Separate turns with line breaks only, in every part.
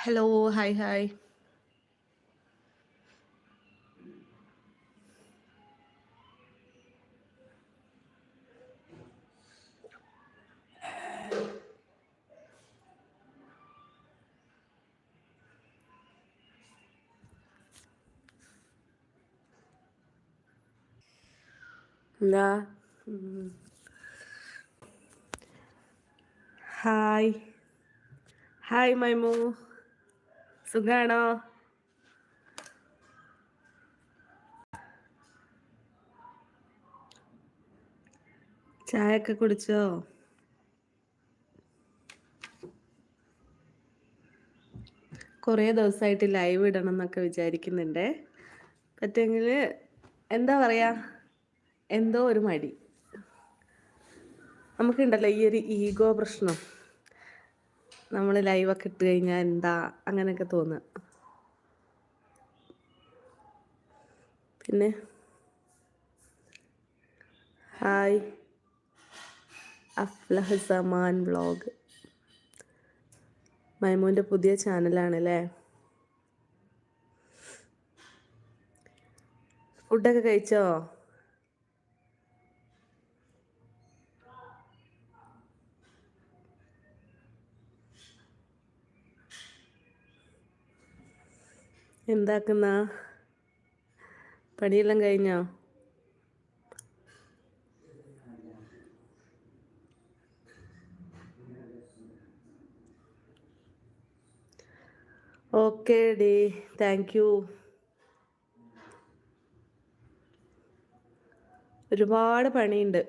Hello hi hi എന്താ ഉം. Hi hi Maimu സുഖാണോ? ചായ ഒക്കെ കുടിച്ചോ? കുറേ ദിവസമായിട്ട് ലൈവ് ഇടണം എന്നൊക്കെ വിചാരിക്കുന്നുണ്ട്. പറ്റുമെങ്കിൽ എന്താ പറയാ? എന്തോ ഒരു മടി. നമുക്കുണ്ടല്ലോ ഈ ഒരു ഈഗോ പ്രശ്നം. നമ്മൾ ലൈവൊക്കെ ഇട്ട് കഴിഞ്ഞാൽ എന്താ അങ്ങനെയൊക്കെ തോന്നുക പിന്നെ? Hi അഫ്ലഹസമാൻ vlog. മൈമൂന്റെ പുതിയ ചാനലാണല്ലേ? ഫുഡൊക്കെ കഴിച്ചോ? എന്താക്കുന്ന? പണിയെല്ലാം കഴിഞ്ഞോ? ഓക്കെ ഡി താങ്ക് യു. ഒരുപാട് പണിയുണ്ട്.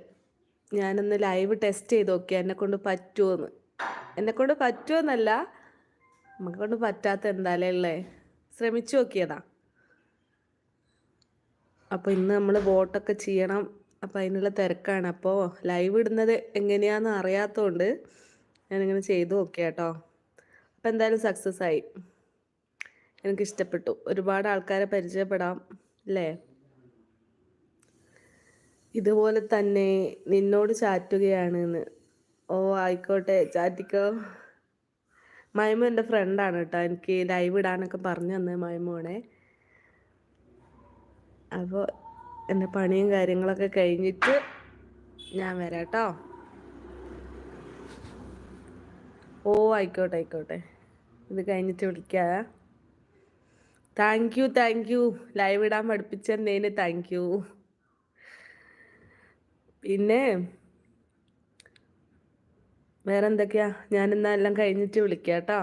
ഞാനൊന്ന് ലൈവ് ടെസ്റ്റ് ചെയ്ത് നോക്കി എന്നെ കൊണ്ട് പറ്റുമോന്ന് എന്നെ കൊണ്ട് പറ്റുമെന്നല്ല നമുക്ക് കൊണ്ട് പറ്റാത്ത എന്തായാലേ ഉള്ളേ. ശ്രമിച്ചു നോക്കിയതാ. അപ്പോൾ ഇന്ന് നമ്മൾ വോട്ടൊക്കെ ചെയ്യണം. അപ്പോൾ അതിനുള്ള തിരക്കാണ്. അപ്പോൾ ലൈവ് ഇടുന്നത് എങ്ങനെയാണെന്ന് അറിയാത്തതുകൊണ്ട് ഞാനിങ്ങനെ ചെയ്തു നോക്കിയാ കേട്ടോ അപ്പോൾ എന്തായാലും സക്സസ് ആയി. എനിക്ക് ഇഷ്ടപ്പെട്ടു ഒരുപാട് ആൾക്കാരെ പരിചയപ്പെടാം അല്ലേ? ഇതുപോലെ തന്നെ നിന്നോട് ചാറ്റുകയാണ് ഓ ആയിക്കോട്ടെ. ചാറ്റിക്കോ. മൈമു എന്റെ ഫ്രണ്ടാണ് കേട്ടോ. എനിക്ക് ലൈവ് ഇടാനൊക്കെ പറഞ്ഞു തന്നെ മൈമോണെ അപ്പോൾ എന്റെ പണിയും കാര്യങ്ങളൊക്കെ കഴിഞ്ഞിട്ട് ഞാൻ വരാം കേട്ടോ. ഓ ആയിക്കോട്ടെ ആയിക്കോട്ടെ. ഇത് കഴിഞ്ഞിട്ട് വിളിക്കാം. Thank you thank you. Live ഇടാൻ പഠിപ്പിച്ചതിന് താങ്ക് യു പിന്നെ വേറെ എന്തൊക്കെയാ എന്നാ എല്ലാം കഴിഞ്ഞിട്ട് വിളിക്കാം കേട്ടോ